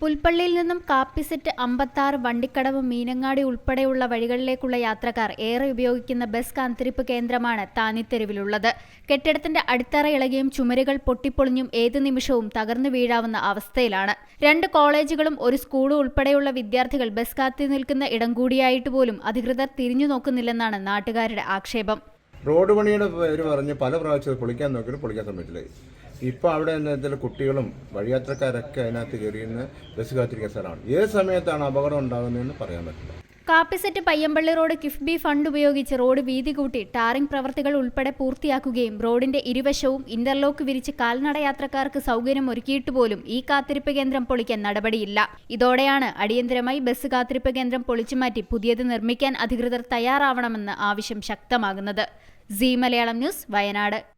പുൽപ്പള്ളിയിൽ നിന്നും കാപ്പിസെറ്റ് അമ്പത്താറ് വണ്ടിക്കടവ് മീനങ്ങാടി ഉൾപ്പെടെയുള്ള വഴികളിലേക്കുള്ള യാത്രക്കാർ ഏറെ ഉപയോഗിക്കുന്ന ബസ് കാത്തിരിപ്പ് കേന്ദ്രമാണ് താന്നിത്തെരുവിലുള്ളത്. കെട്ടിടത്തിന്റെ അടിത്തറ ഇളകിയും ചുമരുകൾ പൊട്ടിപ്പൊളിഞ്ഞും ഏത് നിമിഷവും തകർന്നു വീഴാവുന്ന അവസ്ഥയിലാണ്. രണ്ട് കോളേജുകളും ഒരു സ്കൂളും ഉൾപ്പെടെയുള്ള വിദ്യാർത്ഥികൾ ബസ് കാത്തി നിൽക്കുന്ന ഇടം കൂടിയായിട്ട് പോലും അധികൃതർ തിരിഞ്ഞു നോക്കുന്നില്ലെന്നാണ് നാട്ടുകാരുടെ ആക്ഷേപം. റോഡ് പണിയുടെ പേര് പറഞ്ഞ് പല പ്രാവശ്യം പൊളിക്കാൻ നോക്കിയിട്ട് പൊളിക്കാൻ സമ്മതിച്ചില്ല. ഇപ്പോൾ അവിടെ എന്തെങ്കിലും കുട്ടികളും വഴിയാത്രക്കാരൊക്കെ അതിനകത്ത് കയറിയിരുന്ന് ബസ് കാത്തിരിക്കുന്ന സ്ഥലമാണ്. ഏത് സമയത്താണ് അപകടം ഉണ്ടാകുന്നതെന്ന് പറയാൻ പറ്റില്ല. Kappiset Payyampally road KIIFB fund ഉപയോഗിച്ച് റോഡ് വീതി കൂട്ടി ടാറിംഗ് പ്രവർത്തികൾ ഉൾപ്പെടെ പൂർത്തിയാക്കുകയും റോഡിന്റെ ഇരുവശവും ഇന്റർലോക്ക് വിരിച്ച് കാൽനടയാത്രക്കാർക്ക് സൗകര്യം ഒരുക്കിയിട്ട് പോലും ഈ കാത്തിരിപ്പ് കേന്ദ്രം പൊളിക്കാൻ നടപടിയില്ല. ഇതോടെയാണ് അടിയന്തരമായി ബസ് കാത്തിരിപ്പ് കേന്ദ്രം പൊളിച്ചുമാറ്റി പുതിയത് നിർമ്മിക്കാൻ അധികൃതർ തയ്യാറാവണമെന്ന് ആവശ്യം ശക്തമാകുന്നത്. C Malayalam news Wayanad.